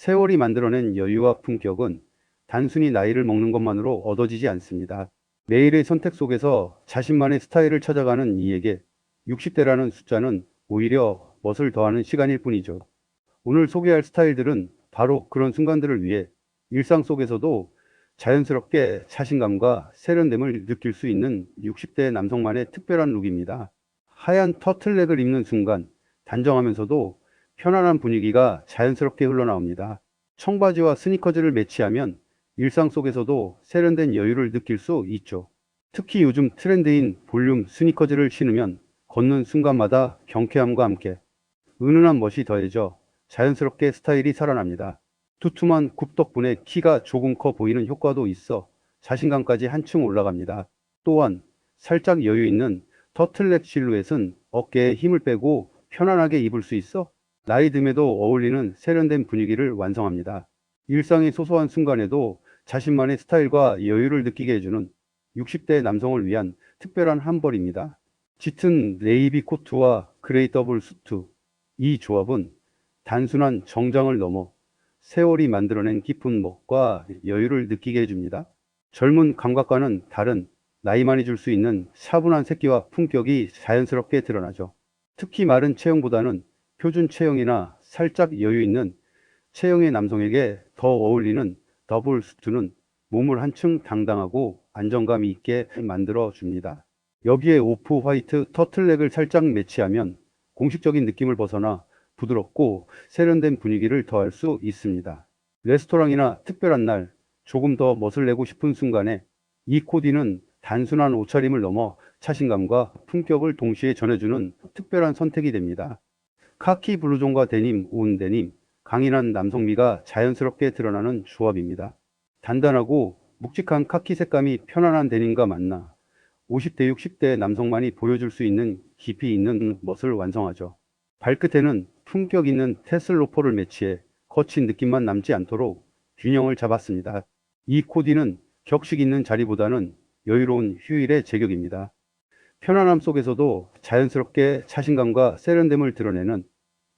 세월이 만들어낸 여유와 품격은 단순히 나이를 먹는 것만으로 얻어지지 않습니다. 매일의 선택 속에서 자신만의 스타일을 찾아가는 이에게 60대라는 숫자는 오히려 멋을 더하는 시간일 뿐이죠. 오늘 소개할 스타일들은 바로 그런 순간들을 위해 일상 속에서도 자연스럽게 자신감과 세련됨을 느낄 수 있는 60대 남성만의 특별한 룩입니다. 하얀 터틀넥을 입는 순간 단정하면서도 편안한 분위기가 자연스럽게 흘러나옵니다. 청바지와 스니커즈를 매치하면 일상 속에서도 세련된 여유를 느낄 수 있죠. 특히 요즘 트렌드인 볼륨 스니커즈를 신으면 걷는 순간마다 경쾌함과 함께 은은한 멋이 더해져 자연스럽게 스타일이 살아납니다. 두툼한 굽 덕분에 키가 조금 커 보이는 효과도 있어 자신감까지 한층 올라갑니다. 또한 살짝 여유 있는 터틀넥 실루엣은 어깨에 힘을 빼고 편안하게 입을 수 있어 나이 듦에도 어울리는 세련된 분위기를 완성합니다. 일상의 소소한 순간에도 자신만의 스타일과 여유를 느끼게 해주는 60대 남성을 위한 특별한 한 벌입니다. 짙은 네이비 코트와 그레이 더블 수트. 이 조합은 단순한 정장을 넘어 세월이 만들어낸 깊은 멋과 여유를 느끼게 해줍니다. 젊은 감각과는 다른 나이만이 줄 수 있는 차분한 새끼와 품격이 자연스럽게 드러나죠. 특히 마른 체형보다는 표준 체형이나 살짝 여유 있는 체형의 남성에게 더 어울리는 더블 수트는 몸을 한층 당당하고 안정감 있게 만들어 줍니다. 여기에 오프 화이트 터틀넥을 살짝 매치하면 공식적인 느낌을 벗어나 부드럽고 세련된 분위기를 더할 수 있습니다. 레스토랑이나 특별한 날 조금 더 멋을 내고 싶은 순간에 이 코디는 단순한 옷차림을 넘어 자신감과 품격을 동시에 전해주는 특별한 선택이 됩니다. 카키 블루존과 데님, 온 데님, 강인한 남성미가 자연스럽게 드러나는 조합입니다. 단단하고 묵직한 카키 색감이 편안한 데님과 만나 50대, 60대 남성만이 보여줄 수 있는 깊이 있는 멋을 완성하죠. 발끝에는 품격 있는 테슬로퍼를 매치해 거친 느낌만 남지 않도록 균형을 잡았습니다. 이 코디는 격식 있는 자리보다는 여유로운 휴일의 제격입니다. 편안함 속에서도 자연스럽게 자신감과 세련됨을 드러내는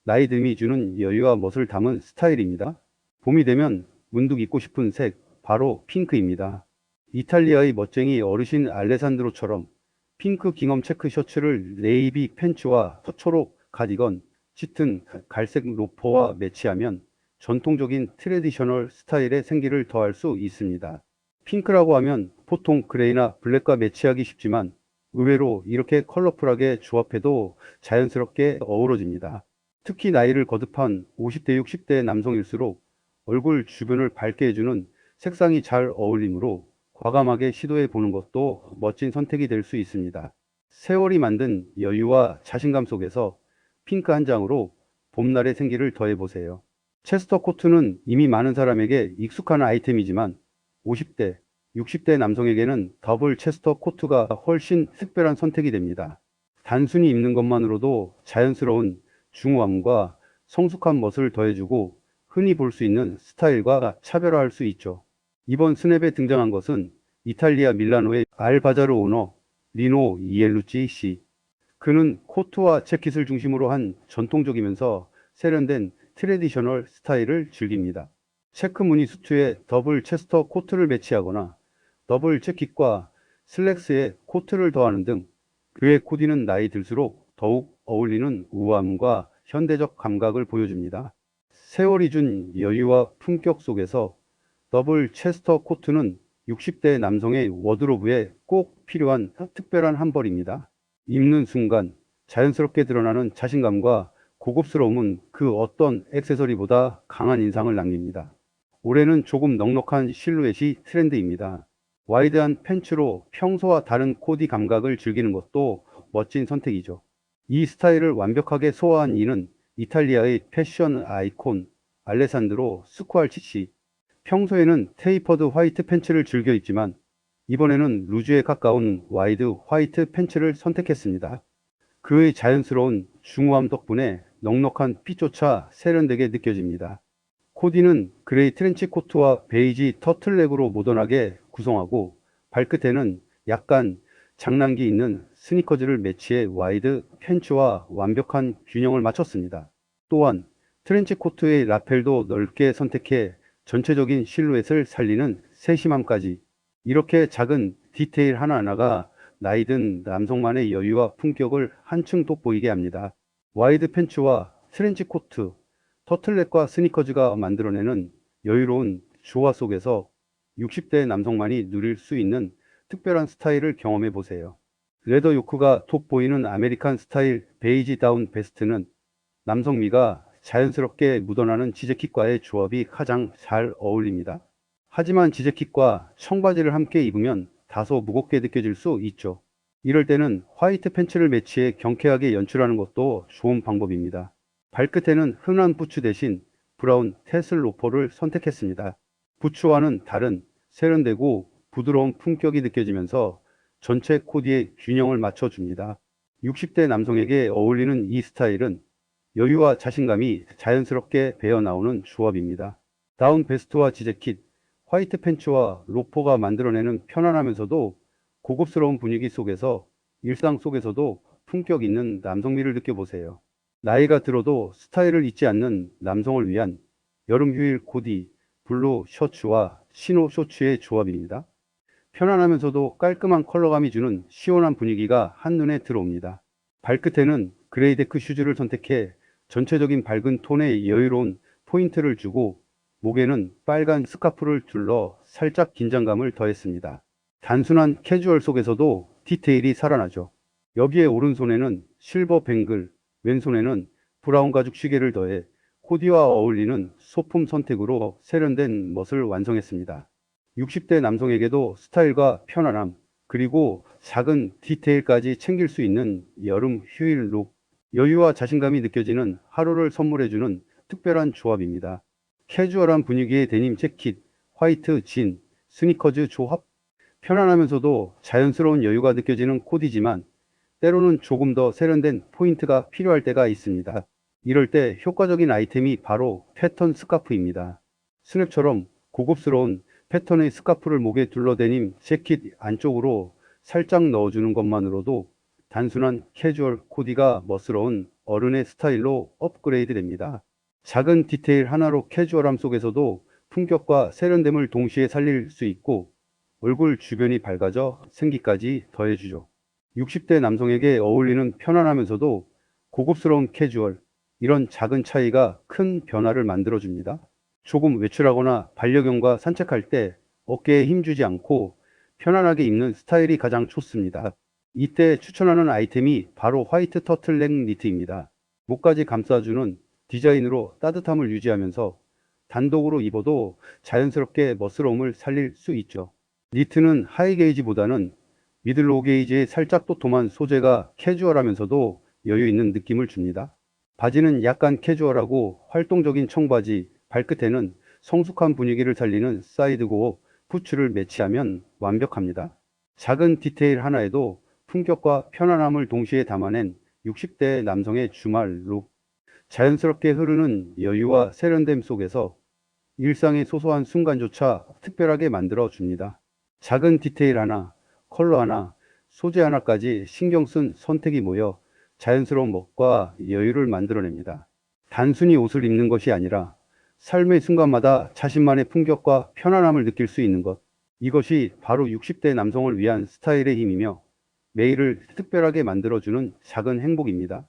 나이 듦이 주는 여유와 멋을 담은 스타일입니다. 봄이 되면 문득 입고 싶은 색, 바로 핑크입니다. 이탈리아의 멋쟁이 어르신 알레산드로처럼 핑크 깅엄 체크 셔츠를 네이비 팬츠와 초록 가디건, 짙은 갈색 로퍼와 매치하면 전통적인 트레디셔널 스타일의 생기를 더할 수 있습니다. 핑크라고 하면 보통 그레이나 블랙과 매치하기 쉽지만 의외로 이렇게 컬러풀하게 조합해도 자연스럽게 어우러집니다. 특히 나이를 거듭한 50대, 60대 남성일수록 얼굴 주변을 밝게 해주는 색상이 잘 어울리므로 과감하게 시도해 보는 것도 멋진 선택이 될 수 있습니다. 세월이 만든 여유와 자신감 속에서 핑크 한 장으로 봄날의 생기를 더해 보세요. 체스터 코트는 이미 많은 사람에게 익숙한 아이템이지만 50대, 60대 남성에게는 더블 체스터 코트가 훨씬 특별한 선택이 됩니다. 단순히 입는 것만으로도 자연스러운 중후함과 성숙한 멋을 더해주고 흔히 볼 수 있는 스타일과 차별화할 수 있죠. 이번 스냅에 등장한 것은 이탈리아 밀라노의 알바자르 오너 리노 이엘루치 씨. 그는 코트와 재킷을 중심으로 한 전통적이면서 세련된 트레디셔널 스타일을 즐깁니다. 체크 무늬 수트에 더블 체스터 코트를 매치하거나 더블 재킷과 슬랙스에 코트를 더하는 등 그의 코디는 나이 들수록 더욱 어울리는 우아함과 현대적 감각을 보여줍니다. 세월이 준 여유와 품격 속에서 더블 체스터 코트는 60대 남성의 워드로브에 꼭 필요한 특별한 한 벌입니다. 입는 순간 자연스럽게 드러나는 자신감과 고급스러움은 그 어떤 액세서리보다 강한 인상을 남깁니다. 올해는 조금 넉넉한 실루엣이 트렌드입니다. 와이드한 팬츠로 평소와 다른 코디 감각을 즐기는 것도 멋진 선택이죠. 이 스타일을 완벽하게 소화한 이는 이탈리아의 패션 아이콘 알레산드로 스쿠알치치. 평소에는 테이퍼드 화이트 팬츠를 즐겨 입지만 이번에는 루즈에 가까운 와이드 화이트 팬츠를 선택했습니다. 그의 자연스러운 중후함 덕분에 넉넉한 핏조차 세련되게 느껴집니다. 코디는 그레이 트렌치 코트와 베이지 터틀넥으로 모던하게 구성하고 발끝에는 약간 장난기 있는 스니커즈를 매치해 와이드 팬츠와 완벽한 균형을 맞췄습니다. 또한 트렌치 코트의 라펠도 넓게 선택해 전체적인 실루엣을 살리는 세심함까지 이렇게 작은 디테일 하나하나가 나이든 남성만의 여유와 품격을 한층 돋보이게 합니다. 와이드 팬츠와 트렌치 코트, 터틀넥과 스니커즈가 만들어내는 여유로운 조화 속에서 60대 남성만이 누릴 수 있는 특별한 스타일을 경험해 보세요. 레더 요크가 돋보이는 아메리칸 스타일 베이지 다운 베스트는 남성미가 자연스럽게 묻어나는 지저킷과의 조합이 가장 잘 어울립니다. 하지만 지저킷과 청바지를 함께 입으면 다소 무겁게 느껴질 수 있죠. 이럴 때는 화이트 팬츠를 매치해 경쾌하게 연출하는 것도 좋은 방법입니다. 발끝에는 흔한 부츠 대신 브라운 테슬 로퍼를 선택했습니다. 부츠와는 다른 세련되고 부드러운 품격이 느껴지면서 전체 코디의 균형을 맞춰줍니다. 60대 남성에게 어울리는 이 스타일은 여유와 자신감이 자연스럽게 배어나오는 조합입니다. 다운 베스트와 지재킷, 화이트 팬츠와 로퍼가 만들어내는 편안하면서도 고급스러운 분위기 속에서 일상 속에서도 품격 있는 남성미를 느껴보세요. 나이가 들어도 스타일을 잊지 않는 남성을 위한 여름 휴일 코디, 블루 셔츠와 시노 쇼츠의 조합입니다. 편안하면서도 깔끔한 컬러감이 주는 시원한 분위기가 한눈에 들어옵니다. 발끝에는 그레이 데크 슈즈를 선택해 전체적인 밝은 톤의 여유로운 포인트를 주고 목에는 빨간 스카프를 둘러 살짝 긴장감을 더했습니다. 단순한 캐주얼 속에서도 디테일이 살아나죠. 여기에 오른손에는 실버 뱅글, 왼손에는 브라운 가죽 시계를 더해 코디와 어울리는 소품 선택으로 세련된 멋을 완성했습니다. 60대 남성에게도 스타일과 편안함, 그리고 작은 디테일까지 챙길 수 있는 여름 휴일 룩, 여유와 자신감이 느껴지는 하루를 선물해주는 특별한 조합입니다. 캐주얼한 분위기의 데님 재킷, 화이트 진, 스니커즈 조합, 편안하면서도 자연스러운 여유가 느껴지는 코디지만 때로는 조금 더 세련된 포인트가 필요할 때가 있습니다. 이럴 때 효과적인 아이템이 바로 패턴 스카프입니다. 스냅처럼 고급스러운 패턴의 스카프를 목에 둘러대님 재킷 안쪽으로 살짝 넣어주는 것만으로도 단순한 캐주얼 코디가 멋스러운 어른의 스타일로 업그레이드 됩니다. 작은 디테일 하나로 캐주얼함 속에서도 품격과 세련됨을 동시에 살릴 수 있고 얼굴 주변이 밝아져 생기까지 더해주죠. 60대 남성에게 어울리는 편안하면서도 고급스러운 캐주얼, 이런 작은 차이가 큰 변화를 만들어줍니다. 조금 외출하거나 반려견과 산책할 때 어깨에 힘주지 않고 편안하게 입는 스타일이 가장 좋습니다. 이때 추천하는 아이템이 바로 화이트 터틀넥 니트입니다. 목까지 감싸주는 디자인으로 따뜻함을 유지하면서 단독으로 입어도 자연스럽게 멋스러움을 살릴 수 있죠. 니트는 하이 게이지보다는 미들 로 게이지의 살짝 도톰한 소재가 캐주얼하면서도 여유 있는 느낌을 줍니다. 바지는 약간 캐주얼하고 활동적인 청바지, 발끝에는 성숙한 분위기를 살리는 사이드고 부츠를 매치하면 완벽합니다. 작은 디테일 하나에도 품격과 편안함을 동시에 담아낸 60대 남성의 주말 룩. 자연스럽게 흐르는 여유와 세련됨 속에서 일상의 소소한 순간조차 특별하게 만들어 줍니다. 작은 디테일 하나, 컬러 하나, 소재 하나까지 신경 쓴 선택이 모여 자연스러운 멋과 여유를 만들어냅니다. 단순히 옷을 입는 것이 아니라 삶의 순간마다 자신만의 품격과 편안함을 느낄 수 있는 것. 이것이 바로 60대 남성을 위한 스타일의 힘이며 매일을 특별하게 만들어주는 작은 행복입니다.